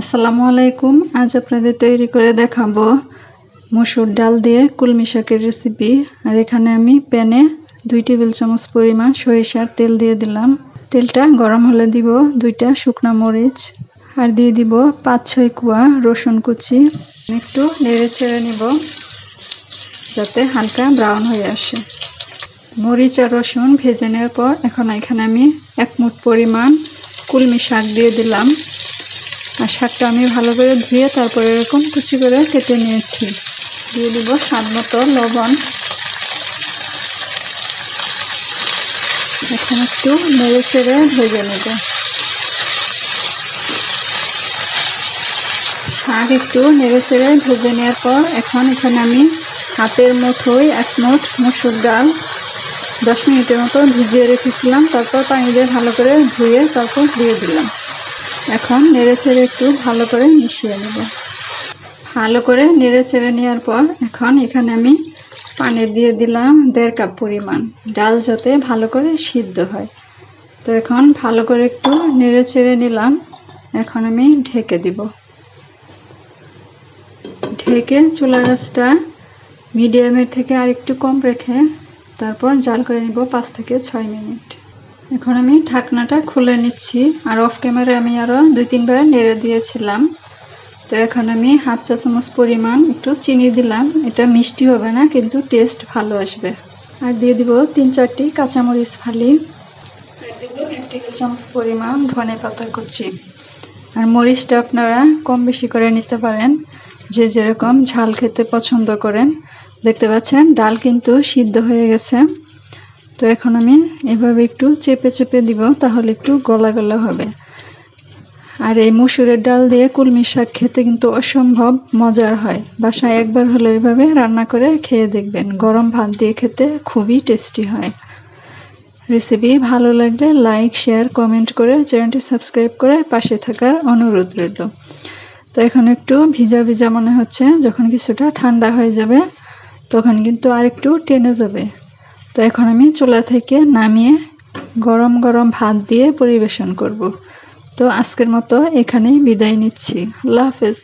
আসসালামু আলাইকুম। আজ আপনাদের তৈরি করে দেখাবো মসুর ডাল দিয়ে কুলমি শাকের রেসিপি আর এখানে আমি প্যানে দুই টেবিল চামচ পরিমাণ সরিষার তেল দিয়ে দিলাম। তেলটা গরম হলে দিব দুইটা শুকনা মরিচ। আর দিয়ে দিব পাঁচ ছয় কুয়া রসুন কুচি। একটু নেড়ে ছেড়ে নিব যাতে হালকা ব্রাউন হয়ে আসে। মরিচ আর রসুন ভেজে নেওয়ার পর এখন এখানে আমি এক মুঠ পরিমাণ কুলমি শাক দিয়ে দিলাম। আর শাকটা আমি ভালো করে ধুয়ে তারপরে এরকম কুচি করে কেটে নিয়েছি। দিয়ে দিব স্বাদ মতো লবণ। এখন একটু নেড়ে চেড়ে ভেজে নেব। শাক একটু নেড়ে চেড়ে ভেজে নেওয়ার পর এখন এখানে আমি হাতের মুঠোয় এক মুঠ মসুর ডাল দশ মিনিটের মতো ভিজিয়ে রেখেছিলাম, তারপর পানি দিয়ে ভালো করে ধুয়ে তারপর দিয়ে দিলাম। এখন নেড়ে চেড়ে একটু ভালো করে মিশিয়ে নেব। ভালো করে নেড়ে চেড়ে নেওয়ার পর এখন এখানে আমি পানি দিয়ে দিলাম দেড় কাপ পরিমাণ। ডাল যাতে ভালো করে সিদ্ধ হয়। তো এখন ভালো করে একটু নেড়ে চেড়ে নিলাম। এখন আমি ঢেকে দিব। ঢেকে চুলা গাছটা মিডিয়ামের থেকে আর একটু কম রেখে তারপর জাল করে নিব পাঁচ থেকে ছয় মিনিট। এখন আমি ঢাকনাটা খুলে নিচ্ছি আর অফ ক্যামেরায় আমি আরও দুই, তিনবার নেড়ে দিয়েছিলাম। তো এখন আমি হাফ চা চামচ পরিমাণ একটু চিনি দিলাম। এটা মিষ্টি হবে না, কিন্তু টেস্ট ভালো আসবে। আর দিয়ে দিব তিন চারটি কাঁচামরিচ ফালি। আর দিব এক টেবিল চামচ পরিমাণ ধনে পাতা কুচি। আর মরিচটা আপনারা কম বেশি করে নিতে পারেন। যে যেরকম ঝাল খেতে পছন্দ করেন। দেখতে পাচ্ছেন, ডাল কিন্তু সিদ্ধ হয়ে গেছে। তো এখন আমি এভাবে একটু চেপে চেপে দিব, তাহলে একটু গলা গলা হবে। আর এই মসুরের ডাল দিয়ে কুলমি শাক খেতে কিন্তু অসম্ভব মজার হয়। বাসায় একবার হলো এভাবে রান্না করে খেয়ে দেখবেন। গরম ভাত দিয়ে খেতে খুবই টেস্টি হয়। রেসিপি ভালো লাগলে লাইক শেয়ার কমেন্ট করে চ্যানেলটি সাবস্ক্রাইব করে পাশে থাকার অনুরোধ রইল। তো এখন একটু ভিজা ভিজা মনে হচ্ছে, যখন কিছুটা ঠান্ডা হয়ে যাবে, তখন কিন্তু আর একটু টেনে যাবে। তো এখন আমি চুলা থেকে নামিয়ে গরম গরম ভাত দিয়ে পরিবেশন করব। তো আজকের মতো এখানেই বিদায় নিচ্ছি। আল্লাহ হাফেজ।